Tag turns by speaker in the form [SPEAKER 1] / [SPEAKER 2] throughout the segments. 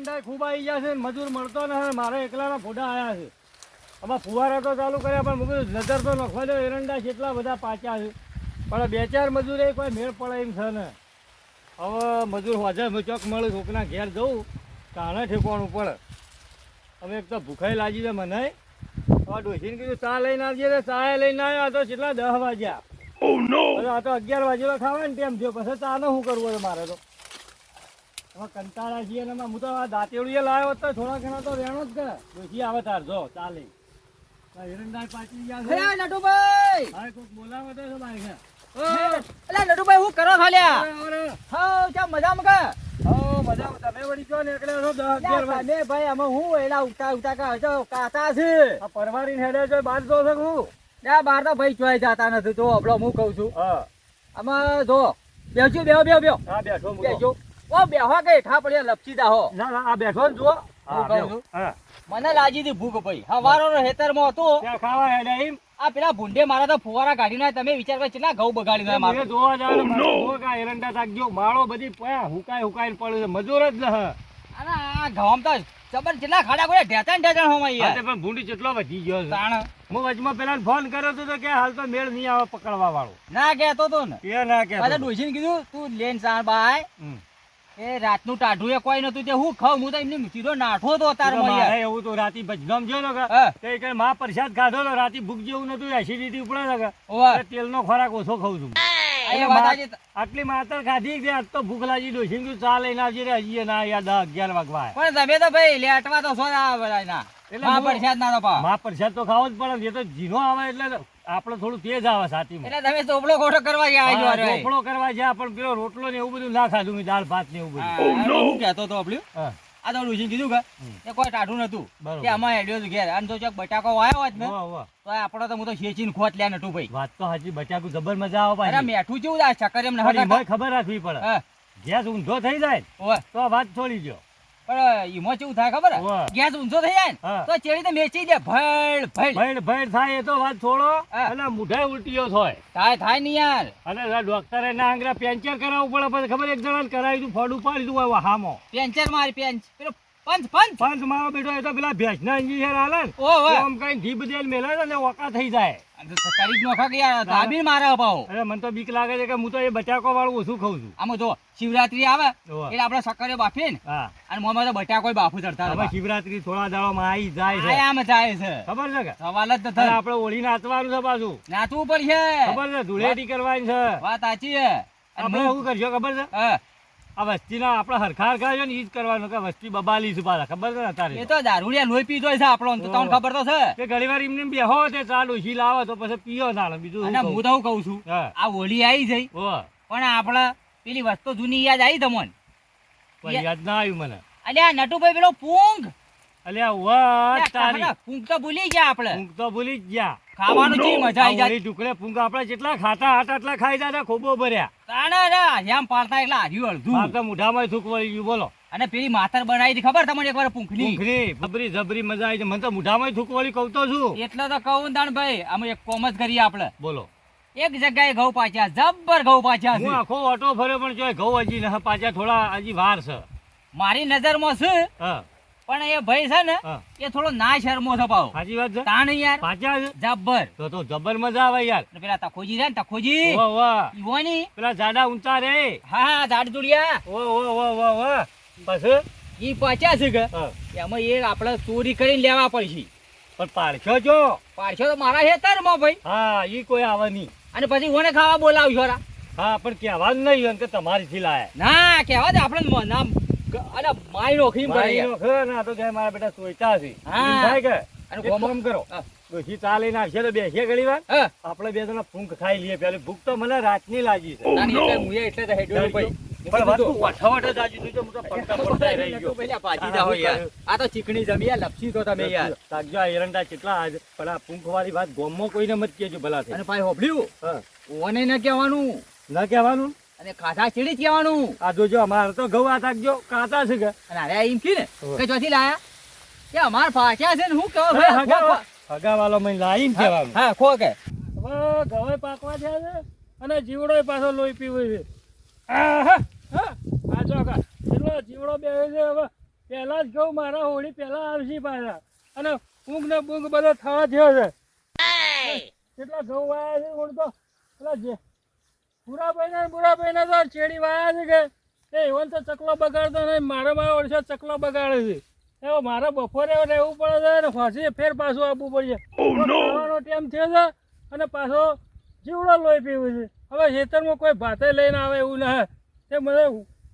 [SPEAKER 1] એરંડા ખૂબ આવી ગયા છે મજૂર મળતો ને મારે એકલાના ફોટા આવ્યા છે. આમાં ફુવારા તો ચાલુ કર્યા પણ મૂકી નજર તો નખવા દો એરંડા કેટલા બધા પાચ્યા છે. પણ બે ચાર મજૂરે કોઈ મેળ પડે એમ છે ને. હવે મજૂર હોજે ચોક મળે કોકના ઘેર જવું તાણે ઠેકવાનું પડે. અમે એક તો ભૂખાઈ લાગી છે મને. હવે ડોસીને કીધું ચા લઈને આવજે ને ચા લઈને આવ્યો આ તો કેટલા દસ વાગ્યા. હવે આ તો અગિયાર વાગ્યા ખાવા ને ટાઈમ થયો પછી ચાનો શું કરવું મારે તો. કંટાળા છીએ ને હું તો દાંતેડીએ લાવ્યો તો થોડા ઘણા તો રહેણો જ કરે ડોસી આવે તાર જો ચાલે. આ પાછી ગયા છે
[SPEAKER 2] નટુભાઈ!
[SPEAKER 1] હા કોક બોલાવે તો મારી ઘેર.
[SPEAKER 2] અલા નટુભાઈ હું કરો ખાલ્યા
[SPEAKER 1] અરે, અરે.
[SPEAKER 2] હા ચા મજામાં કા
[SPEAKER 1] હો, મજામાં. તમે વળી કયો ને એકલા છો.
[SPEAKER 2] તમે ભાઈ અમે હું એલા ઉતા ઉતા કા છો.
[SPEAKER 1] આ પરવારીને હેડે છે બહાર જો છે હું?
[SPEAKER 2] તો ભાઈ ચોય જાતા નથી. તો આપણો હું કહું છું.
[SPEAKER 1] હા.
[SPEAKER 2] આમાં જો બેસજો બેહો બેહો બેહો.
[SPEAKER 1] હા બેઠો મૂકો.
[SPEAKER 2] ઓ બેહો કે ઠા પડ્યા લપસી દાહો
[SPEAKER 1] ના ના આ બેઠો ને જુઓ.
[SPEAKER 2] મને લાગી હતી ભૂખ ભાઈ. હવારો હેતરમાં હતો.
[SPEAKER 1] ત્યાં ખાવા હેડે એમ.
[SPEAKER 2] આ પેલા ભૂંડે મારા તો ફુવારા કાઢી ના તમે વિચાર કરી કેટલા ઘઉં બગાડી દે મારે
[SPEAKER 1] જોવા જાવ ને એરંડા થાકજો માળો બધી પયા હુકાય હુકાઈને પડ્યો છે. મજૂર જ ન
[SPEAKER 2] અરે આ ઘઉં તો જબર કેટલા ખાડા કોઈ ઢેચણ ઢેચણ હોમાં યાર.
[SPEAKER 1] તે પણ ભૂંડી કેટલો વધી ગયો છે.
[SPEAKER 2] તાણ.
[SPEAKER 1] હું વચમાં પેલા ફોન કર્યો હતો તો કે હાલ તો મેળ નહીં આવે પકડવા વાળો
[SPEAKER 2] ના કહેતો તો ને.
[SPEAKER 1] એ ના કે
[SPEAKER 2] પાછા ડોશીને કીધું તું લેન સાણ બાય. એ રાતનું ટાઢું એ કોઈ નતું તે હું ખાઉં? હું તો એમને સીધો નાઠો તો તાર
[SPEAKER 1] મારે એવું તો રાતી બજગામ જો ને કે
[SPEAKER 2] હા.
[SPEAKER 1] તે કે માં પ્રસાદ ખાધો તો રાતી ભૂખ જેવું નતું એસિડિટી ઉપડે
[SPEAKER 2] ઓવા.
[SPEAKER 1] તેલનો ખોરાક ઓછો ખાઉં છું. આટલી માતર ખાધી કે આજ તો ભૂખ લાગી ડોસી ચાલે રે હજી ના યાદ અગિયાર વાગવા
[SPEAKER 2] પણ તમે તો ભાઈ લેટવા તો છો ના ના પરસાદ ના તો
[SPEAKER 1] પાવમાં પ્રસાદ તો ખાવો જ પડે એ તો જીનો આવે એટલે આપણે થોડું તેજ આવે સાતીમાં.
[SPEAKER 2] એટલે તમે ચોપડો ખોટો કરવા ગયા
[SPEAKER 1] હા,
[SPEAKER 2] છો અરે
[SPEAKER 1] ઢોકળો કરવા જ્યાં પણ પેલો રોટલો ને એવું બધું ના ખાધું મેં દાળ ભાત ને એવું બધું.
[SPEAKER 2] કહેતો તો આપણું આ તો ડોશીને કીધું કે એ કોઈ ટાઢું નતું કે આમાં હેડ્યો ઘેર. અને તો ચોક બટાકો વાયો હોત ને. તો આપણો તો હું તો શેચીને ખોટ લ્યા નટુ ભાઈ.
[SPEAKER 1] વાત તો હાચી બટાકુ જબર મજા આવે
[SPEAKER 2] અરે મેઠું જેવું આ ચક્કર એમ
[SPEAKER 1] ખબર રાખવી પડે. ગેસ ઊંધો થઈ જાય તો વાત છોડી દો
[SPEAKER 2] પણ ઈમો કેવું થાય ખબર? ગેસ ઊંચો થઈ જાય ને તો ચેડી તો મેચી દે ભળ ભળ
[SPEAKER 1] ભેડ ભેડ થાય એ તો વાત છોડો અને મુઢાય ઉલટીઓ થાય.
[SPEAKER 2] થાય થાય નહીં યાર.
[SPEAKER 1] અને ડોક્ટરે ના આંગળા પેન્ચર કરાવવું પડે પછી ખબર એક જણા કરાવી દઉં ફોડું પાડી દઉં હવે હામો.
[SPEAKER 2] પેન્ચર મારી પેન્ચ પેલો પંચ પંચ.
[SPEAKER 1] પાંચ મારો બેટો એ તો પેલા ભેંસના ઇન્જિનિયર હાલે ને.
[SPEAKER 2] ઓ
[SPEAKER 1] તો આમ કઈ ઢીબ દેલ મેલે ને ઓકા થઈ જાય.
[SPEAKER 2] કરી જ નોખા મારે અપાવો
[SPEAKER 1] અરે મને તો બીક લાગે છે કે હું તો એ બટાકો વાળું ઓછું ખાઉં છું.
[SPEAKER 2] આમાં જો શિવરાત્રી આવે. એટલે આપણે સક્કરે બાફી
[SPEAKER 1] ને
[SPEAKER 2] અને મોમાં તો બટાકો બાફુ ચડતા
[SPEAKER 1] હવે શિવરાત્રી થોડા દાડોમાં આવી જાય છે.
[SPEAKER 2] આમ જાય છે.
[SPEAKER 1] ખબર છે કે?
[SPEAKER 2] સવાલ જ નથી
[SPEAKER 1] આપણે ઓળી નાચવાનું છે પાછું.
[SPEAKER 2] નાચવું પડશે.
[SPEAKER 1] ખબર છે? ધૂળેટી કરવાની છે.
[SPEAKER 2] વાત સાચી છે.
[SPEAKER 1] આપણે શું કરશો ખબર છે? આ વસ્તીના આપણે હરખા હરખા છે ને ઈ જ કરવાનું કે વસ્તી બબાલી છે પાછા. ખબર છે ને
[SPEAKER 2] એ તો દારૂડિયા લોહી પીધો છે આપણો તો તમને ખબર તો છે.
[SPEAKER 1] કે ઘણી વાર એમને બેહો તે ચાલુ હી લાવો તો પછી પીઓ ના બીજું
[SPEAKER 2] અને હું? તો કહું છું આ હોળી આવી જઈ પણ આપણે પેલી વસ્તુ જૂની યાદ આવી તમને?
[SPEAKER 1] યાદ ના આવ્યું મને.
[SPEAKER 2] અલ્યા નટુભાઈ પેલો પૂંગ
[SPEAKER 1] અલ્યા
[SPEAKER 2] અલ્યા,
[SPEAKER 1] તારી.
[SPEAKER 2] પૂંગ તો ભૂલી ગયા આપણે.
[SPEAKER 1] પૂંગ તો ભૂલી જ ગયા.
[SPEAKER 2] ખાવાનું ચી મજા આવી જાય
[SPEAKER 1] ટુકડે ફૂંક આપણે જેટલા ખાતા હતા એટલા ખાઈ જતા ખોબો ભર્યા.
[SPEAKER 2] તાણા રા આમ પાડતા એટલે હાર્યું અડધું.
[SPEAKER 1] આપણે તો મોઢામાં થૂક વળી ગયું બોલો.
[SPEAKER 2] અને પેલી માતર બનાવી હતી ખબર તમને એકવાર પૂંખની?
[SPEAKER 1] ભૂખરી જબરી જબરી મજા આવી છે મને તો મોઢામાં થૂક વળી કહું તો છું.
[SPEAKER 2] એટલે તો કહું દાણ ભાઈ અમે એક કોમ જ કરીએ આપણે.
[SPEAKER 1] બોલો.
[SPEAKER 2] એક જગ્યાએ ઘઉં પાછા જબ્બર ઘઉં પાછા
[SPEAKER 1] હું આખો ઓટો ફર્યો પણ જોય ઘઉં હજી પાછા થોડા હજી વાર છે.
[SPEAKER 2] મારી નજરમાં છે
[SPEAKER 1] હા.
[SPEAKER 2] પણ એ ભાઈ છે ને એ થોડો ના શરમો છે પાવ.
[SPEAKER 1] સાચી વાત છે?
[SPEAKER 2] તાણ યાર.
[SPEAKER 1] પાછા
[SPEAKER 2] જબ્બર.
[SPEAKER 1] તો તો જબર મજા આવે યાર.
[SPEAKER 2] પેલા તખોજી રે ને તખોજી.
[SPEAKER 1] વાહ વાહ.
[SPEAKER 2] ઈવોની
[SPEAKER 1] પેલા જાડા ઊંચા રે.
[SPEAKER 2] હા હા ઝાડ જોડિયા
[SPEAKER 1] ઓ ઓ ઓ ઓ ઓ પછી?
[SPEAKER 2] ઈ પાછા છે કે? એમાં એ આપણે ચોરી કરીને લેવા પડશે.
[SPEAKER 1] પણ પારખ્યો જો
[SPEAKER 2] પારખ્યો તો મારા હેતરમાં ભાઈ.
[SPEAKER 1] હા ઈ કોઈ આવે નહીં.
[SPEAKER 2] અને પછી ઓને ખાવા બોલાવશો રા.
[SPEAKER 1] હા પણ કહેવાનું નહીં એમ કે તમારીથી લાયા.
[SPEAKER 2] ના કહેવા દે આપણે નામ અરે માઈ નો ખીમ કરે
[SPEAKER 1] નો ખરો ના તો કે મારા બેટા સોચતા છે. ભાઈ કે?
[SPEAKER 2] અને
[SPEAKER 1] એક કરો.
[SPEAKER 2] હા.
[SPEAKER 1] ચાલી નાખશે તો બેસીએ ઘડી વાર. આપણે બે જણા ફૂંક ખાઈ લઈએ પેલી ભૂખ તો મને રાતની લાગી છે.
[SPEAKER 2] હું એટલે તો હેડ્યો ભાઈ
[SPEAKER 1] પણ વાત તું જ આજુ જોજો, હું પડતા પડતા રહી ગયો.
[SPEAKER 2] પેલા ભાજી જાઓ યાર. આ તો ચીકણી જમી યાર લપસી તો તમે યાર.
[SPEAKER 1] એરંડા કેટલા આજ. પણ આ ફૂંક વાળી વાત ગોમમાં કોઈને મત કહેજો ભલા
[SPEAKER 2] અને ભાઈ હોભળ્યું? ઓને ન કહેવાનું.
[SPEAKER 1] ના કહેવાનું?
[SPEAKER 2] અને ખાધા ચીડી કહેવાનું.
[SPEAKER 1] આ જોજો અમારે તો ઘઉં આ થાકજો કાતા છે કે?
[SPEAKER 2] અને અરે એમ કી ને કે ચોથી લાયા? કે અમાર પાક્યા છે ને હું કહો
[SPEAKER 1] હગાવાલો મને લાઈન કહેવાનું.
[SPEAKER 2] હા ખો કે.
[SPEAKER 1] હવે ઘઉં પાકવા થયા છે અને જીવડો પાછો લોહી પીવો છે. હા આ જો કા એટલો જીવડો બે છે હવે.
[SPEAKER 3] પહેલા જ ઘઉં મારા હોળી પહેલા આવશે પાછા. અને ઊંઘ ને બૂંઘ બધો થવા થયો છે. કેટલા ઘઉં આવ્યા છે હું તો પેલા જે બુરાભાઈ ને બુરા ને તો ચેડી વાયા છે કે? એ એવન તો ચકલો બગાડતો નહીં મારા મારા વર્ષે ચકલો બગાડે છે. એવો મારે બપોરે રહેવું પડે છે અને ફાંસી ફેર પાછું આપવું પડશે. ખાવાનો ટાઈમ થયો છે અને પાછો જીવડો લોહી પીવું છે. હવે ખેતરમાં કોઈ ભાતે લઈને આવે એવું ના તે મને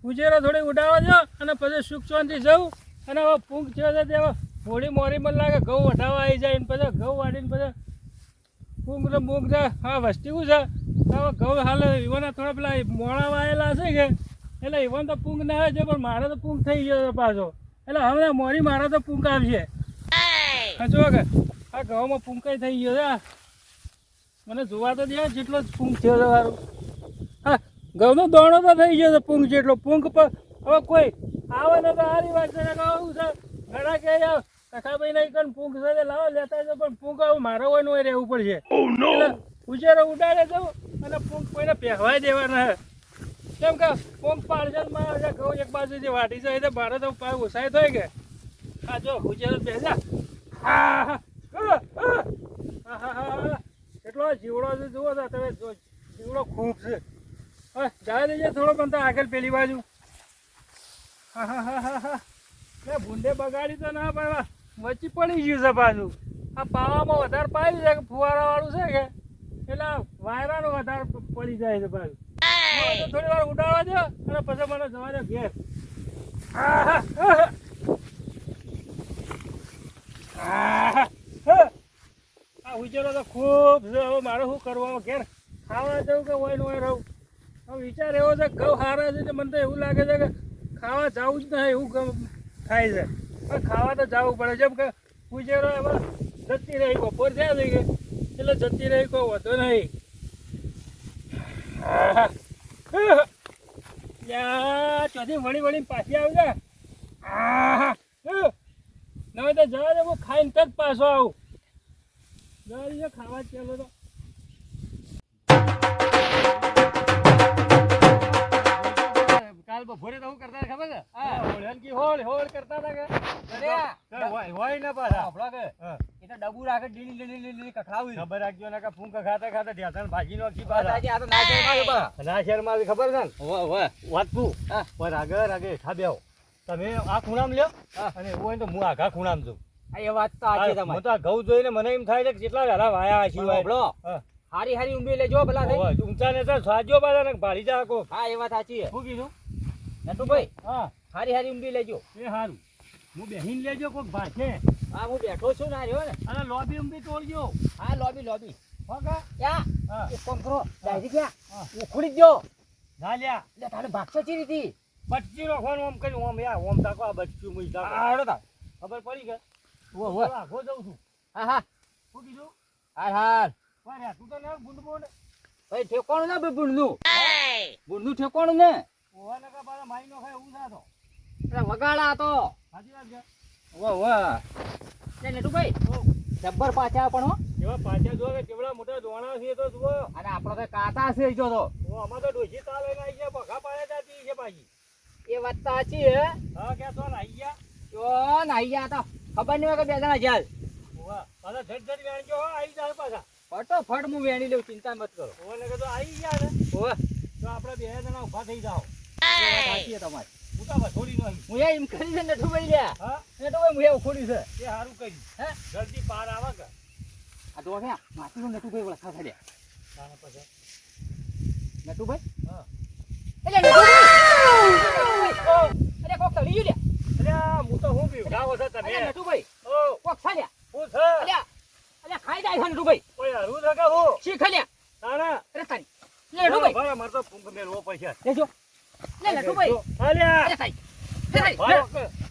[SPEAKER 3] ઉજેરો થોડી ઉડાવવા દો અને પછી સુખ શાંતિ જવું. અને હવે પૂંખ થયો છે તે હોળી મોરી મને લાગે ઘઉં વઢાવા આવી જાય ને પછી ઘઉં વાળીને પછી બૂંખ ને હા વસ્તી છે? હવે ઘઉં હાલે ઈવન થોડા પેલા મોડા વાયેલા હશે કે એટલે ઈવન તો પૂંગ ના છે પણ મારે તો પૂંગ થઈ ગયો છે પાછો. એટલે હવે મોરી મારે તો પૂંખ આવશે. હા જો કે આ ઘઉંમાં પૂંકાઈ થઈ ગયો છે? મને જોવા તો દે જેટલો જ પૂંખ થયો છે મારું. હા ઘઉંનો દોણો તો થઈ ગયો છે પૂંખ જેટલો. પૂંખ પર હવે કોઈ આવે ને તો સારી વાત છે આવું છે. ઘણા કે કથાભાઈ નહીં કણ પૂંખ સાથે લાવો લેતા છે પણ પૂંખ આવું મારો હોય ને રહેવું પડશે. ઉજેરો ઉડાડે તો અને પૂંખ કોઈને પહેવાય દેવાના હે. કેમ કે પૂંખ પાર્સલમાં આવે છે ઘઉં એક જે વાટી જાય તો મારે તો પાછું ઓછાય થાય કે. હા જો ઉજેરો બેસા હા હા હા હા. કેટલો જીવડો છે જુઓ તો તમે જો જીવડો ખૂબ છે. હા જાય દેજે થોડો પણ તો આગળ પેલી બાજુ. હા હા હા હા હા. ભૂંડે બગાડી તો ના પણ વચ્ચે પડી ગયું છે પાછું. આ પાવામાં વધારે પાયું છે કે ફુવારા વાળું છે કે? એટલે વાયરાનું વધારે પડી જાય છે પાછું. થોડી વાર ઉડાડવા દો અને પછી મને જવા દે ઘેર. આ વિચારો તો ખૂબ છે. હવે મારે શું કરવાનું ઘેર ખાવા જવું કે હોય હોય રહું? હવે વિચાર એવો છે ઘઉં સારા છે મને તો એવું લાગે છે કે ખાવા જવું જ નહીં, એવું થાય છે. પણ ખાવા તો જવું પડે જેમ કે ઉજેરો એમાં જતી રહી, બપોર થયા થઈ એટલે જતી રહી કોઈ વધો નહીં. ચોથી વળી વળી પાછી આવજે નવે તો જવા દે, હું ખાઈને તરત પાછો આવું. જવા ખાવા ચાલો તો.
[SPEAKER 1] કાલ બપોરે તો હું કરતા હતા ખબર છે?
[SPEAKER 3] હા, હોળિયાનકી હોળ હોળ કરતા હતા કે?
[SPEAKER 2] અરે
[SPEAKER 3] હોય હોય ને પાછા.
[SPEAKER 2] આપડા કે? એ તો ડબુ રાખે ડીલી ડીલી ડીલી કખડાવી.
[SPEAKER 3] ખબર રાખજો ને કે ફૂંક ખાતા ખાતા ઢેસણ ભાજી નો કી
[SPEAKER 2] આજે આ તો ના શેરમાં.
[SPEAKER 3] ના શહેરમાં આવી ખબર છે ને?
[SPEAKER 2] હોવે, હોવે.
[SPEAKER 3] વાત તું
[SPEAKER 2] હા.
[SPEAKER 3] પર આગળ આગળ હેઠા બેહો. તમે આ ખૂણામ લ્યો.
[SPEAKER 2] હા.
[SPEAKER 3] અને એવું હોય તો હું આઘા ખૂણામ
[SPEAKER 2] આ એ વાત તો
[SPEAKER 3] હું
[SPEAKER 2] તમારી.
[SPEAKER 3] તો ઘઉં જોઈને મને એમ થાય છે કે કેટલા વહેલા વાયા હશે
[SPEAKER 2] પણ સાંભળો, હારી હારી ઊંબી લેજો ભલા થઈ.
[SPEAKER 3] ઊંચા ને તો સાજો પાછા ને ભાળી જા કો
[SPEAKER 2] હા એ વાત સાચી છે.
[SPEAKER 3] શું કીધું?
[SPEAKER 2] નટુભાઈ
[SPEAKER 3] હા.
[SPEAKER 2] હારી હારી ઊંબી લેજો.
[SPEAKER 3] એ સારું હું બેહીન લેજો કોઈક ભાષે
[SPEAKER 2] હા? હું બેઠો છું ના રહ્યો ને.
[SPEAKER 3] અને લોબી ઉંબી તોડજો.
[SPEAKER 2] હા લોબી લોબી.
[SPEAKER 3] હો કા?
[SPEAKER 2] યા
[SPEAKER 3] હા.
[SPEAKER 2] એક કામ કરો ડાયરી ક્યાં ઉખડી જ દો.
[SPEAKER 3] ના લ્યા.
[SPEAKER 2] એટલે તારે ભાગશો ચી રીતી?
[SPEAKER 3] બચ્ચી રાખવાનું ઓમ કરી ઓમ યા ઓમ તાકો આ બચ્ચું મુઈ તાકો
[SPEAKER 2] હા હાડો તા
[SPEAKER 3] ખબર પડી કે?
[SPEAKER 2] ઓ હો
[SPEAKER 3] આખો જઉં છું.
[SPEAKER 2] હા હા.
[SPEAKER 3] શું કીધું?
[SPEAKER 2] હાર હાર
[SPEAKER 3] વારે તું તો ના ગુંડ બોંડ
[SPEAKER 2] ભાઈ ઠેકોણું ના ભાઈ ગુંડનું ગુંડનું ઠેકોણું ને.
[SPEAKER 3] ઓવા નકા પાછા માઈ નો ખાય થાતો.
[SPEAKER 2] એટલે વગાડા તો.
[SPEAKER 3] સાચી વાત છે.
[SPEAKER 2] વાહ વાહ તે નટુભાઈ જબ્બર પાછા પણ હો.
[SPEAKER 3] એવા પાછા જો કેવડા મોટા દોણા છે તો જુઓ.
[SPEAKER 2] અને આપણો તો કાતા છે જો તો.
[SPEAKER 3] ઓ તો ડોશી તાલ લઈને આવી ગયા બખા પાડે જાતી છે પાછી.
[SPEAKER 2] એ વાત સાચી હે.
[SPEAKER 3] હા કે તો આવી ગયા.
[SPEAKER 2] જો નાઈ ગયા તો ખબર નહીં કે બે જણા જાલ
[SPEAKER 3] ઓવા પાછા ઝટ ઝટ વેણજો હો આવી જાલ પાછા.
[SPEAKER 2] ફટોફટ હું વેણી લઉં ચિંતા મત કરો.
[SPEAKER 3] ઓવા નકા તો આવી ગયા ને.
[SPEAKER 2] ઓવે
[SPEAKER 3] તો આપણે બે જણા ઊભા થઈ જાઓ.
[SPEAKER 2] એ તમારી
[SPEAKER 3] હું નહીં
[SPEAKER 2] હું એમ કરી છે લ્યા
[SPEAKER 3] હા
[SPEAKER 2] હું છે
[SPEAKER 3] એ સારું
[SPEAKER 2] હે
[SPEAKER 3] જલ્દી પાર આવે કે
[SPEAKER 2] આ તો નટુભાઈ ખાડ્યા
[SPEAKER 3] તાને પછી
[SPEAKER 2] નટુભાઈ
[SPEAKER 3] હા
[SPEAKER 2] એટલે નટુભાઈ અરે કોક તળી ગયું લ્યા
[SPEAKER 3] હું તો હું બીવડાવો છો તમે
[SPEAKER 2] નટુભાઈ
[SPEAKER 3] ઓ
[SPEAKER 2] કોક ખાલ્યા
[SPEAKER 3] હું છે
[SPEAKER 2] અલ્યા અલ્યા ખાઈ જાય છે નટુભાઈ
[SPEAKER 3] કોઈ હરું છે કે હું
[SPEAKER 2] શી ખાલ્યા
[SPEAKER 3] તાણા
[SPEAKER 2] અરે તારી લે નટુભાઈ
[SPEAKER 3] ભાઈ મારે તો ફૂંક મેળવો પડશે.
[SPEAKER 2] લેજો. લે નટુભાઈ
[SPEAKER 3] અલ્યા
[SPEAKER 2] લે
[SPEAKER 3] ભાઈ.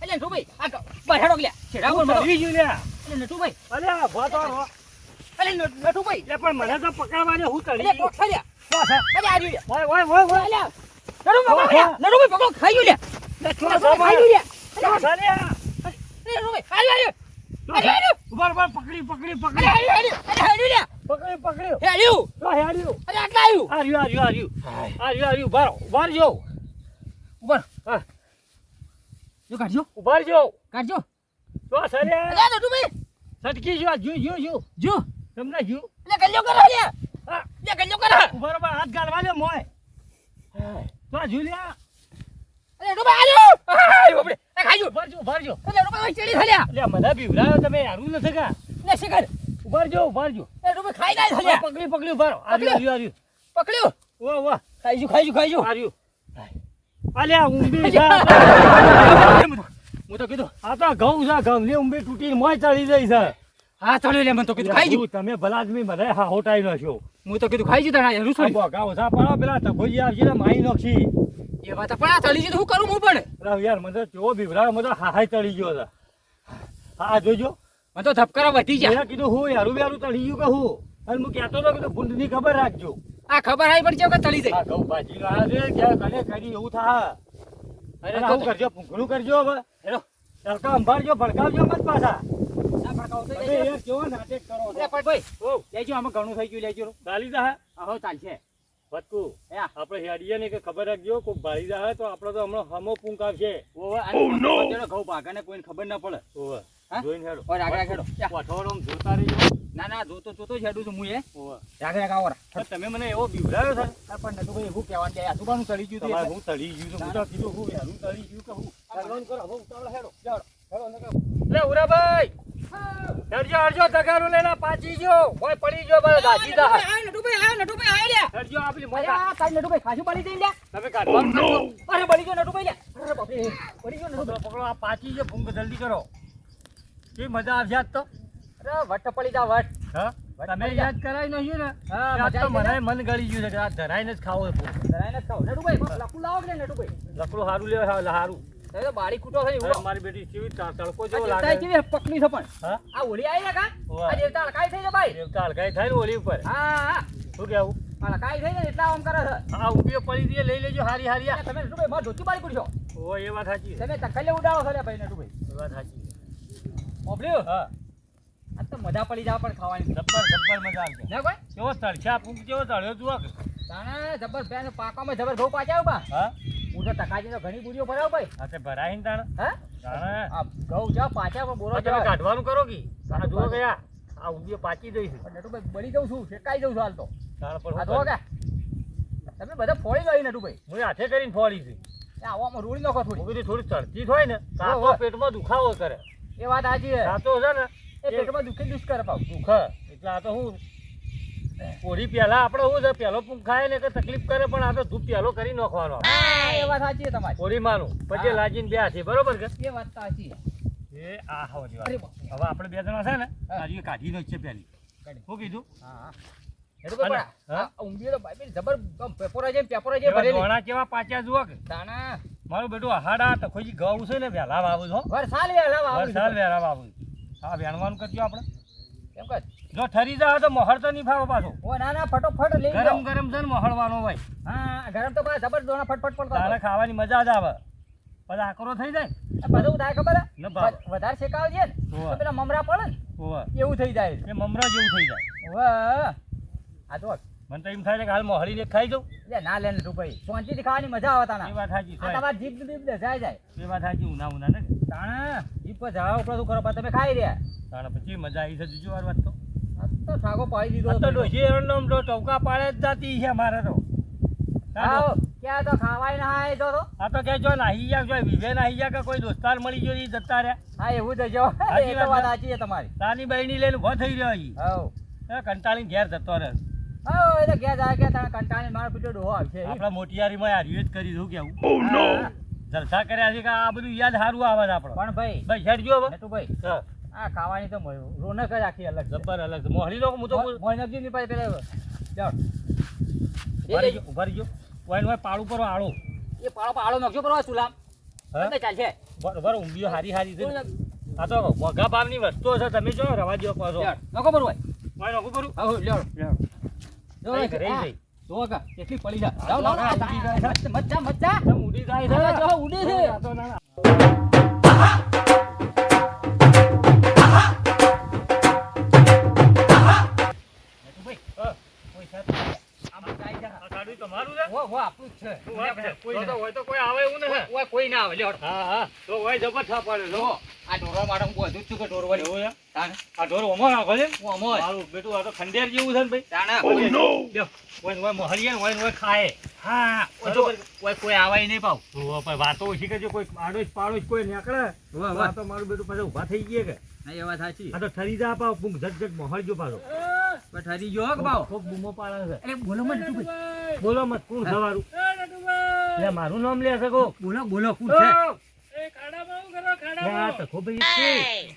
[SPEAKER 2] અલ્યા નટુભાઈ આ તો બહાડો લ્યા છેડા મતો
[SPEAKER 3] આવી ગયું લે
[SPEAKER 2] અલ્યા નટુભાઈ
[SPEAKER 3] અલ્યા ભો તો રો.
[SPEAKER 2] અલ્યા નટ- નટુભાઈ
[SPEAKER 3] એટલે પણ મને તો પકડવાને હું તળી
[SPEAKER 2] અલ્યા કોક ખાલ્યા
[SPEAKER 3] ગયું
[SPEAKER 2] અલ્યા આ રહ્યું
[SPEAKER 3] વાય વાય વાય વાય
[SPEAKER 2] લ્યા. નટુભાઈ પકડો ખાઈ ગયું લ્યા. નટુભાઈ ખાઈ ગયું લ્યા અલ્યા
[SPEAKER 3] અલ્યા
[SPEAKER 2] હાલ્યો હાલ્યો. હાલ્યો
[SPEAKER 3] ઊભા ઊભા પકડી પકડી પકડી.
[SPEAKER 2] હાલ્યો હાલ્યો. અરે હાલ્યો લ્યા.
[SPEAKER 3] પકડી પકડ્યું
[SPEAKER 2] હે હાલ્યો
[SPEAKER 3] તો હેડ્યું
[SPEAKER 2] અરે આટલા આવ્યું
[SPEAKER 3] આ રહ્યું આ રહ્યું આ રહ્યું આ રહ્યું આ રહ્યું બારો બાર જો
[SPEAKER 2] ઉપર.
[SPEAKER 3] હા.
[SPEAKER 2] જો કાઢજો.
[SPEAKER 1] ઊભા જો
[SPEAKER 2] કાઢજો.
[SPEAKER 1] તો સરે.
[SPEAKER 2] અલ્યા નટુભાઈ
[SPEAKER 1] સટકી જો જો જો જો
[SPEAKER 2] જો.
[SPEAKER 1] તમને જો
[SPEAKER 2] એટલે ગલ્યો કરો અલ્યા.
[SPEAKER 1] હા.
[SPEAKER 2] અલ્યા ગલ્યો કરો.
[SPEAKER 1] ઊભા રહો, હાથ ગાળવા દે મોય તો જુલિયા
[SPEAKER 2] અરે નટુભાઈ આજો આય બાપરે એ ખાજો
[SPEAKER 1] ભરજો ભરજો ઊભા રહ્યો
[SPEAKER 2] ભાઈ ચડી થલ્યા.
[SPEAKER 1] અલ્યા મને બીવરાયો તમે હારું ન થકા
[SPEAKER 2] ને શિખર.
[SPEAKER 1] ઊભા રહ્યો ઊભા
[SPEAKER 2] એ નટુભાઈ ખાઈ જાય થલ્યા.
[SPEAKER 1] પકડી પકડી ઊભા રહો. આ રહ્યું,
[SPEAKER 2] પકડ્યો.
[SPEAKER 1] વાહ વાહ
[SPEAKER 2] ખાઈજો ખાઈજો ખાઈજો
[SPEAKER 1] આ રહ્યું. અલ્યા ઉંબી છે
[SPEAKER 2] હું તો કીધું
[SPEAKER 1] આ તો ઘઉં છે ઘઉંની ઉંબી તૂટી મોય ચડી જઈ છે.
[SPEAKER 2] હા ચડ્યો લે મને તો કીધું ખાઈ
[SPEAKER 1] જુ તમે ભલા આદમી મને હા હોટાઈ નાખ્યો.
[SPEAKER 2] હું તો કીધું ખાઈજો તારા યાર
[SPEAKER 1] આ
[SPEAKER 2] રૂસોડી
[SPEAKER 1] બોગા ઓછા પાડો પેલા તકોજી આવશે ને માઈ નાખશી
[SPEAKER 2] એ વાત પણ આ ચડી તો હું કરું હું પણ.
[SPEAKER 1] રાવ યાર મને તો કેવો બીવડાયો મને હા હાય ચડી ગયો છે. હા જોજો.
[SPEAKER 2] મને તો ધબકારા વધી જાય
[SPEAKER 1] કીધું હું યારું આરું ચડી ગયું કે હું? અને હું કહેતો હતો કે તું ભૂંડની ખબર રાખજો.
[SPEAKER 2] આ ખબર આવી પડી છે કે તળી જાય?
[SPEAKER 1] ઘઉં ભાજી રહ્યા છે કે કને કરી એવું થા
[SPEAKER 2] અરે
[SPEAKER 1] આવું કરજો પૂંખણું કરજો હવે.
[SPEAKER 2] હેલો.
[SPEAKER 1] તડકા અંભારજો ભડકાવજો મત પાછા.
[SPEAKER 2] આ ભડકાવ થઈ
[SPEAKER 1] તમે
[SPEAKER 2] જાય
[SPEAKER 1] યાર કેવો નાટક કરો છો?
[SPEAKER 2] અરે પણ ભાઈ
[SPEAKER 1] ઓ.
[SPEAKER 2] લેજો આમાં ઘણું થઈ ગયું લેજો.
[SPEAKER 1] ચાલી જા
[SPEAKER 2] આહો ચાલશે.
[SPEAKER 1] ભટકુ.
[SPEAKER 2] હે આ.
[SPEAKER 1] આપણે હેડીએ ને કે ખબર રાખજો કોઈ ભાળી જાય તો આપણે તો હમણાં હમો પૂંક આવશે.
[SPEAKER 2] ઓવે અને ને ઘઉં કોઈને ખબર ના પડે?
[SPEAKER 1] જોઈને હેડો.
[SPEAKER 2] ઓય
[SPEAKER 1] જોતા
[SPEAKER 2] ના ના જોતો જોતો જ હેડું છું હું એ.
[SPEAKER 1] ઓવે
[SPEAKER 2] રાગ રાગ આવો રા.
[SPEAKER 1] પણ તમે મને એવો બીવડાયો છે?
[SPEAKER 2] પણ નતું ભાઈ એવું કહેવાનું ચડી ગયું
[SPEAKER 1] તમારે હું તળી ગયું છું. હું તો કીધું હું યારું તળી ગયું કે હું? કરવાનું કરો હવે ઉતાવળ હેડો. હેડો હેડો નકર. લે ઉરાભાઈ હેડજો હેડજો તગારું લઈને પાછી ગયો ઓય પડી ગયો દાજી દા
[SPEAKER 2] આ નટુભાઈ આ નટુભાઈ આ લ્યા.
[SPEAKER 1] હેડજો આપલી
[SPEAKER 2] અરે આ તારી નટુભાઈ ખાસું પડી જઈ
[SPEAKER 1] તમે
[SPEAKER 2] અરે ગયો નટુભાઈ અરે પડી ગયો નટુભાઈ.
[SPEAKER 1] પકડો આ પાછી ગયો ભૂંગ જલ્દી કરો. કે મજા આવશે આજ તો.
[SPEAKER 2] અરે વટ પડી જા વટ.
[SPEAKER 1] હા? તમે યાદ કરાવી નહીં ને?
[SPEAKER 2] હા,
[SPEAKER 1] આજ તો મને મન ગળી ગયું છે કે આ ધરાઈને જ ખાવો.
[SPEAKER 2] ધરાઈને જ ખાવો. નટુભાઈ કોક લકું લાવો નહીં નટુભાઈ
[SPEAKER 1] લકડું સારું લેવા હા, સારું
[SPEAKER 2] તો બારી કૂટો થઈ
[SPEAKER 1] હવે મારી બેટી કેવી તડકો
[SPEAKER 2] આ
[SPEAKER 1] જેવો લાગે
[SPEAKER 2] કેવી પકડી છે પણ.
[SPEAKER 1] હા?
[SPEAKER 2] આ હોળી આવી ને કા. આ દેવતા હલકાઈ થઈ છે ભાઈ.
[SPEAKER 1] દેવતા હલકાઈ થઈ ને ઓલી ઉપર.
[SPEAKER 2] હા હા.
[SPEAKER 1] શું કેવું
[SPEAKER 2] હલકાઈ થઈ ને એટલા આમ કરે છે.
[SPEAKER 1] આ ઊંઘીઓ પડી દે લઈ લેજો હારી હારી આ.
[SPEAKER 2] આ તમે નટુભાઈ માર ધોતી બારી કૂટશો
[SPEAKER 1] ઓ એ વાત સાચી.
[SPEAKER 2] તમે તકલે ઉડાવો છો લે ભાઈ નટુભાઈ
[SPEAKER 1] એ વાત સાચી.
[SPEAKER 2] ઓબલ્યું
[SPEAKER 1] હા.
[SPEAKER 2] આ તો મજા પડી જાવ પણ ખાવાની.
[SPEAKER 1] જબ્બર જબ્બર મજા આવશે
[SPEAKER 2] ના કોઈ
[SPEAKER 1] કેવો તળછા ફૂંક કેવો સ્થળ જુઓ.
[SPEAKER 2] તાણે જબર બેન પાકામાં જબર ઘઉં પાછા બા
[SPEAKER 1] હા?
[SPEAKER 2] હું તો ટકાજી તો ઘણી બુરીઓ ભરાવ ભાઈ.
[SPEAKER 1] હા તે ભરાય ને તાણે.
[SPEAKER 2] હા?
[SPEAKER 1] તાણે.
[SPEAKER 2] આ ઘઉં જા પાછા પણ બોરો
[SPEAKER 1] આ કાઢવાનું કરો કી? તાણે જુઓ ગયા. આ ઊંઘીઓ પાકી જઈ છે.
[SPEAKER 2] નટુભાઈ બળી જઉં છું શેકાઈ જઉં છું હાલ તો.
[SPEAKER 1] તાણે પર
[SPEAKER 2] આ
[SPEAKER 1] હું
[SPEAKER 2] જો કે તમે બધા ફોડી ગઈ નટુભાઈ
[SPEAKER 1] હું હાથે કરીને ફોળી છે.
[SPEAKER 2] આવામાં રૂડી નાખો થોડી.
[SPEAKER 1] થોડી તળતી હોય ને પેટમાં દુખાવો કરે.
[SPEAKER 2] એ વાત સાચી
[SPEAKER 1] તો છે ને?
[SPEAKER 2] એ પેટમાં દુખે દુષ્કર પાવ.
[SPEAKER 1] દુખે એટલે આ તો હું ઓરી પહેલા આપણે શું છે પહેલો ખાય ને કે તકલીફ કરે પણ આ તો ધૂપ પહેલો કરી નાખવાનો.
[SPEAKER 2] એ વાત સાચી છે તમારી.
[SPEAKER 1] ઓરી માનું. પછી લાજીને બે છે બરોબર કે?
[SPEAKER 2] એ વાત સાચી
[SPEAKER 1] એ આ. હવે આપણે બે જણા છે ને આજે કાઢી નો છે પહેલી શું કીધું?
[SPEAKER 2] હા.
[SPEAKER 1] કેવા પાછા જુઓ મારું બેટું છે ને વહેલા વાવું છો
[SPEAKER 2] વરસાદ વહેલા વાવું
[SPEAKER 1] વરસાદ વહેલા વાવું હા કરજો આપણે. જો ઠરી જાય તો મોહર તો નહીં ફાવો પાછો.
[SPEAKER 2] ઓ ના ના ફટોફટ લઈ
[SPEAKER 1] ગરમ ગરમ છે ને મોહળવાનો હોય.
[SPEAKER 2] હા ગરમ તો પાછા જબર દોણા ફટફટ પડતા
[SPEAKER 1] તારે ખાવાની મજા જ આવે. પછી આકરો થઈ જાય
[SPEAKER 2] બધું થાય ખબર?
[SPEAKER 1] ન
[SPEAKER 2] વધારે શેકાવ છે ને પેલા મમરા પડે ને એવું થઈ જાય
[SPEAKER 1] એ મમરા જેવું થઈ જાય.
[SPEAKER 2] ઓવે. તો
[SPEAKER 1] મને તો એમ થાય છે કે હાલ મોહરીને ખાઈ જાઉં.
[SPEAKER 2] એટલે ના લે ને તું ભાઈ શાંતિથી ખાવાની મજા આવે
[SPEAKER 1] એ વાત સાચી
[SPEAKER 2] તમારી જીભ જીભ જાય જાય.
[SPEAKER 1] એ વાત સાચી ઉના ઉના ને.
[SPEAKER 2] તાણા જીભ પર જવા ઉપર શું કરો? પણ તમે ખાઈ રહ્યા.
[SPEAKER 1] તાણા પછી મજા આવી છે બીજી વાર વાત તો.
[SPEAKER 2] તો ઠાકો પાડી
[SPEAKER 1] દીધો તો
[SPEAKER 2] ડોસી
[SPEAKER 1] ડોશી તો ચૌકા પાડે જ જાતી છે મારે તો.
[SPEAKER 2] આવો ક્યાં તો ખાવાય ના આય તો.
[SPEAKER 1] આ તો કે જો નાહી ગયા જો વિવે નાહી ગયા કે કોઈ દોસ્તાર મળી ગયો ઈ જતા રહ્યા.
[SPEAKER 2] હા એવું જજો
[SPEAKER 1] સાચી
[SPEAKER 2] એ તો
[SPEAKER 1] વાત.
[SPEAKER 2] સાચી છે તમારી.
[SPEAKER 1] તાની બહેની લઈને ઊભો થઈ રહ્યો હી
[SPEAKER 2] હવ
[SPEAKER 1] કંટાળીને ઘેર જતો રહે
[SPEAKER 2] હવ એ તો ક્યાં જાય કે તારા કંટાળીને મારો પીટો ડોહો આવશે.
[SPEAKER 1] આપણા મોટિયારીમાં હાર્યું જ કરી દઉં કેવું
[SPEAKER 2] હા,
[SPEAKER 1] જલસા કર્યા છે કે આ બધું યાદ સારું આવે છે આપણો?
[SPEAKER 2] પણ ભાઈ
[SPEAKER 1] ભાઈ હેડજો હવે.
[SPEAKER 2] નટુ ભાઈ આ ખાવાની તો રોનક જ આખી અલગ
[SPEAKER 1] જબ્બર અલગ છે. મોહરી નો હું તો
[SPEAKER 2] મોયનકજી ની પાસે પેલા જાઓ.
[SPEAKER 1] ઊભા રહીજો. વાઈન વાઈ પાડું પર આળો
[SPEAKER 2] એ પાળો પાળો નાખજો બરોબર ચૂલામ
[SPEAKER 1] હા?
[SPEAKER 2] ચાલશે.
[SPEAKER 1] બરોબર ઊંઘીઓ હારી હારી છે આ તો મોઘા ભાવની વસ્તુઓ છે તમે જો રવા દો પાછો.
[SPEAKER 2] નખો બરોબર.
[SPEAKER 1] વાઈ નાખું કરું.
[SPEAKER 2] હા હો, લ્યો લ્યો. જો
[SPEAKER 1] ઘરે જઈ.
[SPEAKER 2] જો કા કેટલી પડી જાઓ લાવો.
[SPEAKER 1] હા, ઉડી જાય છે.
[SPEAKER 2] જો ઉડે છે
[SPEAKER 1] તમારું છે?
[SPEAKER 2] ઓ હો આપણું જ છે.
[SPEAKER 1] શું વાત છે?
[SPEAKER 2] કોઈ
[SPEAKER 1] તો તો હોય તો કોઈ આવે એવું નથી.
[SPEAKER 2] કોઈ ના આવે. લ્યો
[SPEAKER 1] હા, હા. તો હોય જબર થાપ પાડે
[SPEAKER 2] જો આ ઢોરવા માટે હું બધું જ છું કે ઢોરવાની
[SPEAKER 1] એવું છે?
[SPEAKER 2] તાણે.
[SPEAKER 1] આ ઢોર ઓમો નાખો છે?
[SPEAKER 2] હું અમો
[SPEAKER 1] મારું બેટું આ તો ખંડેર જેવું છે ને ભાઈ.
[SPEAKER 2] તાણે.
[SPEAKER 1] લ્યો, મોહરીએ ને ઓય ખાય.
[SPEAKER 2] હા ઓય જો, કોઈ આવાય નહીં પાવ.
[SPEAKER 1] વાતો ઓછી કરજો કોઈ આડોશ પાડોશ કોઈ નીકળે.
[SPEAKER 2] વાહ,
[SPEAKER 1] તો
[SPEAKER 2] વાહ.
[SPEAKER 1] આ તો મારું બેટું પાછું ઊભા થઈ ગયા કે.
[SPEAKER 2] એ વાત સાચી.
[SPEAKER 1] આ તો ઠરી જા પાવ પૂંખ ઝટ ઝટ મોહરજો પાછો.
[SPEAKER 2] પણ જો કે ભાવ
[SPEAKER 1] ખૂબ બૂમો પાડે છે.
[SPEAKER 2] એટલે બોલો મત તું ભાઈ.
[SPEAKER 1] બોલો મત કોણ સવારું? મારું લે મારું નામ લે શકો
[SPEAKER 2] બોલો બોલો કોણ! છે?
[SPEAKER 1] લે આ તો ખૂબ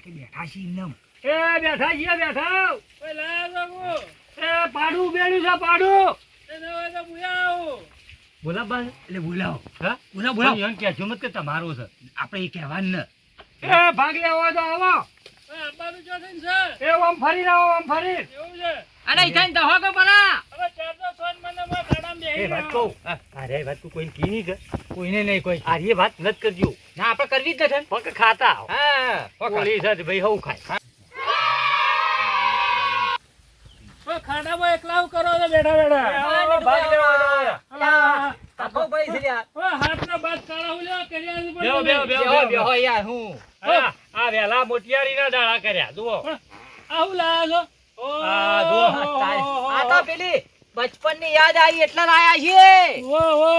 [SPEAKER 2] કે બેઠા છે નામ.
[SPEAKER 1] એ બેઠા છીએ બેઠા. એ પાડું બેડું છે પાડું. બોલા
[SPEAKER 2] એટલે બોલાવો.
[SPEAKER 1] હા? બોલા
[SPEAKER 2] બોલા
[SPEAKER 1] એમ કહેજો મત કે તમારો છે.
[SPEAKER 2] આપણે એ કહેવાનું ને.
[SPEAKER 1] એ ભાગ લેવો તો આવો. એ ઓમ ફરી રહો ઓમ ફરી.
[SPEAKER 2] અરે ઈથાન દહો કે પરા?
[SPEAKER 1] એ વાત કહું. અરે વાત તું કોઈને કી નહીં કે?
[SPEAKER 2] કોઈને નહીં કોઈ.
[SPEAKER 1] આ એ વાત નત કરજો.
[SPEAKER 2] ના આપણે કરવી જ નથી.
[SPEAKER 1] ફક્ત ખાતા આવો.
[SPEAKER 2] હા
[SPEAKER 1] કોળી છે ભાઈ હવું ખાય.
[SPEAKER 3] ખાડામાં એકલાવ કરો છો બેઠા બેઠા?
[SPEAKER 1] ભાગ લેવો હોય તો આવો.
[SPEAKER 3] અલા,
[SPEAKER 2] આપો ભાઈ છે યાર
[SPEAKER 3] ઓ, હાથના બાદ કાળા હું કર્યા છે
[SPEAKER 1] બેહો, બેહો, બેહો.
[SPEAKER 2] બેહો બેહો. યાર હું.
[SPEAKER 1] આ આ વેલા મોટિયારીના દાડા કર્યા જુઓ.
[SPEAKER 3] આવું લાયા છો?
[SPEAKER 1] આ જુઓ.
[SPEAKER 2] આ તો પેલી બચપનની યાદ આવી એટલા લાયા છે
[SPEAKER 3] ઓ, ઓ,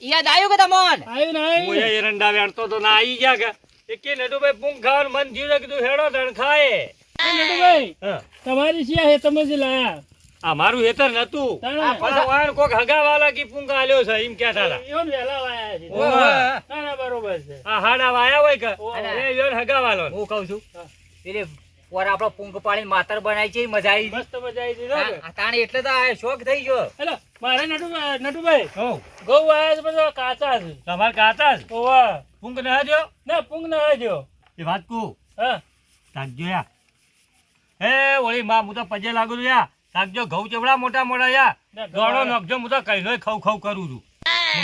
[SPEAKER 2] યાદ આવ્યું કે તમોન?
[SPEAKER 3] આવ્યું
[SPEAKER 1] વેણતો તો ના આવી ગયા કે? એકે નડુભાઈ પૂંખ ખાવાનું મન થયું કીધું હેડો ખાય
[SPEAKER 3] એ તમારી શિયા હે તમે જે લાયા.
[SPEAKER 1] આ મારું હેતર નતું. વાયણ કોક હગાવાલા કી પૂંખ આલ્યો છે એમ કહેતા હતા.
[SPEAKER 3] એવો વેલા વાયા છે. ના બરોબર છે.
[SPEAKER 1] આ હાડા વાયા હોય કે? એ યોન હગાવાલો.
[SPEAKER 2] હું કહું છું
[SPEAKER 3] એટલે
[SPEAKER 2] પેલી આપણો પૂંખ પાડીને માતર બનાવી છે મજા આવી
[SPEAKER 3] મસ્ત મજા આવી છે
[SPEAKER 2] આ- આ તાણે એટલે તો આ શોખ થઈ ગયો.
[SPEAKER 3] હેલો મારે નટુ નટુભાઈ
[SPEAKER 1] હો
[SPEAKER 3] ગૌ વાયા છે બધો કાચા છે.
[SPEAKER 1] તમાર કાચા છે?
[SPEAKER 3] ઓવા.
[SPEAKER 1] પૂંખ ન દ્યો
[SPEAKER 3] ના પૂંગ ન હજો
[SPEAKER 1] એ વાત કુ
[SPEAKER 3] હા.
[SPEAKER 1] તાક જોયા. હે ઓળી માં હું તો પજે લાગુ છું યા. તાકજો ઘઉં ચેવડા મોટા મોટા યા દોડો. નખજો હું તો કઈ નો ખવ ખવ કરું છું.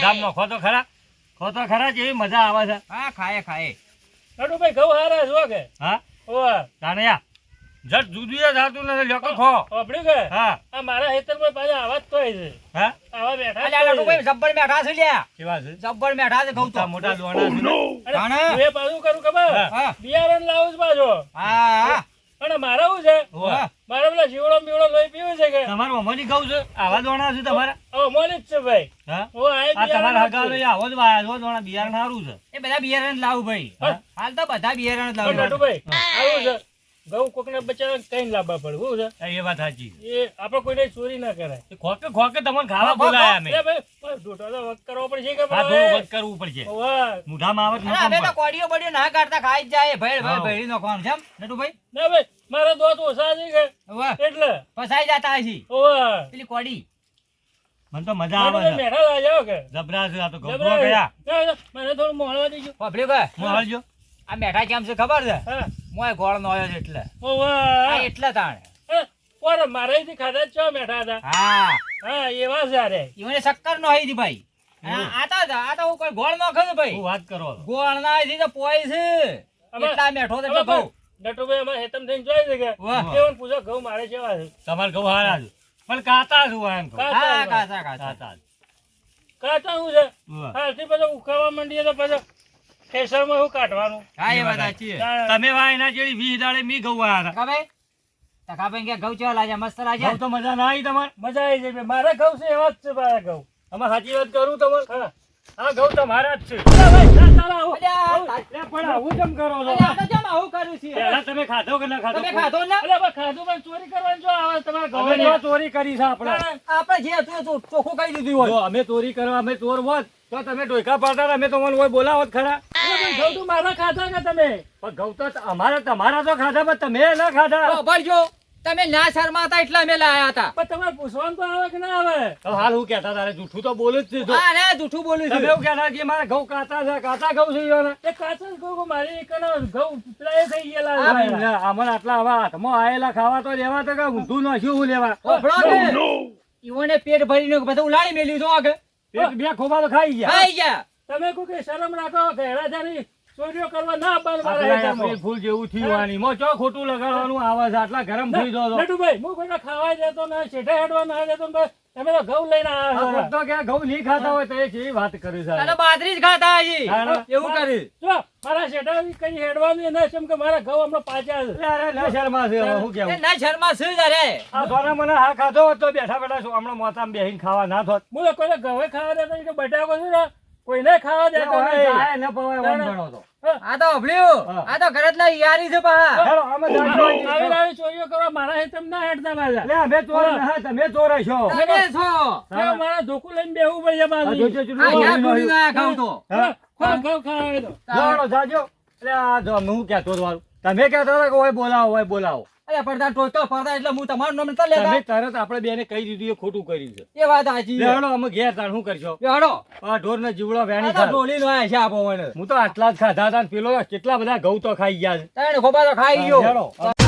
[SPEAKER 1] ધામ નખો તો ખરા. ખો તો ખરા જેવી મજા આવે છે.
[SPEAKER 2] હા ખાય ખાય.
[SPEAKER 3] નટુભાઈ ઘઉં હારા છો કે?
[SPEAKER 1] હા?
[SPEAKER 3] ઓ
[SPEAKER 1] તાને યા જટ જુદું એ થતું નથી લેકો ખો.
[SPEAKER 3] વાપર્યું કે?
[SPEAKER 1] હા.
[SPEAKER 3] આ મારા ખેતરમાં પાછા આવા જ તોય છે.
[SPEAKER 1] હા?
[SPEAKER 3] આવા બેઠા જ
[SPEAKER 2] અલ્યા
[SPEAKER 3] તોય
[SPEAKER 2] લડુભાઈ જબ્બર મેઠા છે લ્યા.
[SPEAKER 1] કેવા છે?
[SPEAKER 2] જબ્બર મેઠા છે ઘઉં તો.
[SPEAKER 1] મોટા દોણા છે.
[SPEAKER 3] એ પાછું કરું ખબર?
[SPEAKER 1] હા.
[SPEAKER 3] બિયારણ લાવું છું પાછો.
[SPEAKER 2] હા હા.
[SPEAKER 3] અને મારે હું છે? મારા પેલા જીવડો બીવડો
[SPEAKER 1] તમારું અમોની આવા દોણા છે તમારા?
[SPEAKER 3] હવે મોલી છે ભાઈ.
[SPEAKER 1] હા?
[SPEAKER 3] હું આ
[SPEAKER 1] આ તમારા હગા
[SPEAKER 3] બિયારણ
[SPEAKER 1] આવો જ વાયા દોણા બિયારણ સારું છે.
[SPEAKER 2] એ બધા બિયારણ લાવું ભાઈ. હાલ તો બધા બિયારણ લાવું.
[SPEAKER 3] આવું છે. ઘઉં કોકને બચાવે કઈ લાવવા પડે. શું છે?
[SPEAKER 1] એ વાત સાચી.
[SPEAKER 3] એ આપણે કોઈને ચોરી ના કરાય.
[SPEAKER 1] ખોકે ખોકે તમને ખાવા બોલાયા અમે.
[SPEAKER 3] એ ભાઈ પણ ઢોટો તો વખ કરવો પડશે કે
[SPEAKER 1] હા
[SPEAKER 3] ભાઈ?
[SPEAKER 1] થોડું વધ કરવું પડશે.
[SPEAKER 3] વાહ.
[SPEAKER 1] મુઠામાં આવે
[SPEAKER 2] હવે તો કોડીઓ બોડીઓ ના કાઢતા ખાઈ જ જાય. ભેળ ભેળ
[SPEAKER 1] હા.
[SPEAKER 2] ભેળી નાખવાનું છે
[SPEAKER 3] ના ભાઈ મારા દોત ઓછા છે. કે એટલે.
[SPEAKER 2] ફસાઈ જતા હશે.
[SPEAKER 3] ઓવા
[SPEAKER 2] પેલી કોડી
[SPEAKER 1] મને તો મજા આવે છે.
[SPEAKER 3] મેઠા લાવજો કે
[SPEAKER 1] જબરા છે આ તો ગયા.
[SPEAKER 3] ના, ના, મને થોડું મોળવા દેજો.
[SPEAKER 2] વાપર્યું ભાઈ
[SPEAKER 1] હું
[SPEAKER 2] આ બેઠા કેમ છે ખબર છે?
[SPEAKER 3] હા.
[SPEAKER 2] મોય ગોળ નો આવ્યો એટલે. એટલે તાણે.
[SPEAKER 3] પર મારે થી ખાધા છો મેઠા હતા.
[SPEAKER 2] હા.
[SPEAKER 3] હા એવા સારે
[SPEAKER 2] ઈવને શક્કર નો આવી ભાઈ. આ આ તો આ તો હું કોઈ ગોળ નો ખાધું ભાઈ.
[SPEAKER 1] વાત કરો
[SPEAKER 2] ગોળ ના આવી તો પોઈ છે. એટલા મેઠો તો કહું
[SPEAKER 3] નટુભાઈ અમારે હેતમ થઈને જોઈ છે કે. કેવન પૂછો ઘઉં મારે છે?
[SPEAKER 1] તમારે ઘઉં હારા છે. પણ કાતા છું એમ
[SPEAKER 2] હા કાચા
[SPEAKER 1] કાતા જ.
[SPEAKER 3] કાચા શું છે. હાલથી પછી ઉખાવા માંડીએ તો પછી ઠેસરમાં શું કાઢવાનું?
[SPEAKER 2] હા એ વાત સાચી છે.
[SPEAKER 1] તમે વાય એના જેવી વીસ દાડે મી ગૌ વાયા હતા.
[SPEAKER 2] તકા ભાઈ કે ઘઉં ચેવા લાગ્યા? મસ્ત લાગ્યા?
[SPEAKER 1] ઘઉં તો મજા ના આવી તમારે.
[SPEAKER 3] મજા આવી જાય મારા ઘઉં છે એવા જ છે મારા ઘઉં.
[SPEAKER 1] અમે સાચી વાત કરું તમાર
[SPEAKER 3] હા.
[SPEAKER 1] આ ઘઉં તમારા જ છે.
[SPEAKER 3] આવું. પણ આવું કેમ કરો છો?
[SPEAKER 2] તો આવું
[SPEAKER 1] તમે ખાધો કે ના ખાધો?
[SPEAKER 2] તમે ખાધો ને?
[SPEAKER 3] પણ ચોરી કરવાની જો આવે તમારા.
[SPEAKER 1] ચોરી કરી છે આપણે.
[SPEAKER 2] આપણે જે હતું તો ચોખ્ખું કહી દીધું હોય.
[SPEAKER 1] અમે ચોરી કરવા અમે ચોર હોત તો તમે ડોયકા પાડતા અમે તમને કોઈ બોલાવત ખરા.
[SPEAKER 3] ઘઉં મારા ખાધા કે તમે?
[SPEAKER 1] પણ ઘઉં તો અમારા તમારા તો ખાધા પણ તમે ના ખાધા.
[SPEAKER 2] ભરજો તમે ના શરમાતા એટલે અમે લાયા હતા.
[SPEAKER 3] પણ તમારે પૂછવાનું તો આવે કે ના આવે?
[SPEAKER 1] તો હાલ હું કહેતા તારે જૂઠું તો બોલું જ છે. જો.
[SPEAKER 2] જૂઠું બોલું છું.
[SPEAKER 1] એવું કહેતા કે મારા ઘઉં કાચા છે કાચા ઘઉં છે
[SPEAKER 3] એ કાચા ઘઉં મારી એકનો ઘઉં પેલા થઈ ગયેલા
[SPEAKER 1] આ
[SPEAKER 3] છે.
[SPEAKER 1] ના, આમાં આટલા આવા હાથમાં આયેલા ખાવા તો લેવા તો કે ઊંધું નાખ્યું હું લેવા?
[SPEAKER 2] ઈવોને પેટ ભરીને બધું ઉલાળી મેલ્યું તો આગળ.
[SPEAKER 1] બે ખોબા તો ખાઈ ગયા.
[SPEAKER 2] ખાઈ ગયા.
[SPEAKER 3] તમે કોઈ કે શરમ રાખો ઘેરા હેરાજાની ચોરીઓ કરવા ના
[SPEAKER 1] આપણા ફૂલ જેવું થયું આની. મો ચો ખોટું લગાડવાનું? આવાજ આટલા ગરમ થઈ દો તો.
[SPEAKER 3] નટુભાઈ હું કોઈને ખાવા જતો ના શેઠે હેડવા ના જતો બસ. તમે તો ઘઉં લઈને આવ્યા
[SPEAKER 1] તો કે ઘઉં નહીં ખાતા હોય તો એ કેવી વાત કરી છે?
[SPEAKER 2] અરે બાજરી જ ખાતા હજી એવું કરી.
[SPEAKER 3] જો, મારા શેઠા કઈ હેડવાનું ના છે કે મારા ઘઉં હમણાં પાછા છે.
[SPEAKER 1] અરે ના શર્મા છે હું કેવું?
[SPEAKER 2] ના શર્મા છે અરે.
[SPEAKER 1] આ સોના મને હા ખાધો હોત તો બેઠા બેઠા હમણાં મોતામાં બેહીને ખાવા ના થોત
[SPEAKER 3] હું તો કોઈને ઘઉં ખાવા દેતો કે બટાકો છે ને કોઈને ખાવા દેતો.
[SPEAKER 1] ચાય ન પવાય ઓમ ગણો તો.
[SPEAKER 2] આ તો અભળ્યું આ તો ઘરત ના યારી છે પા
[SPEAKER 1] હેલો, અમે જાજો.
[SPEAKER 3] આવી આવી ચોરીઓ કરવા મારા હેતમ ના હેડતા બાજા
[SPEAKER 1] લે, અમે ચોર ના, તમે ચોર છો
[SPEAKER 2] તમે છો
[SPEAKER 3] હવે મારા ધોકુ લઈને બેહવું
[SPEAKER 1] આ
[SPEAKER 3] પાછું.
[SPEAKER 1] જોજો ચૂલો
[SPEAKER 2] આ ક્યાં
[SPEAKER 1] બોલીને
[SPEAKER 2] ના ખાવ તો
[SPEAKER 1] હા?
[SPEAKER 3] ખો, ખાવ હોય તો.
[SPEAKER 1] જાણો, જાજો. એટલે આ જો હું કે વારું. તમે કહેતા હતા કે ઓય બોલાવો ઓય બોલાવો
[SPEAKER 2] અરે પડતા ટોચતો એટલે હું તમારું નામ નતા લેતા.
[SPEAKER 1] તમે તરત આપણે બેને કહી દીધું એ ખોટું કર્યું છે?
[SPEAKER 2] એ વાત સાચી
[SPEAKER 1] લે, હેડો, અમે ઘેર તાણ શું કરશો?
[SPEAKER 2] હેડો
[SPEAKER 1] આ ઢોર ને જીવડો વેણી
[SPEAKER 2] તો ઢોલી નો આયા છે આપો પવન.
[SPEAKER 1] હું તો આટલા જ ખાધા હતા ને પેલો કેટલા બધા ઘઉં તો ખાઈ ગયા છે.
[SPEAKER 2] ખોબા તો ખાઈ ગયો.
[SPEAKER 1] હેડો.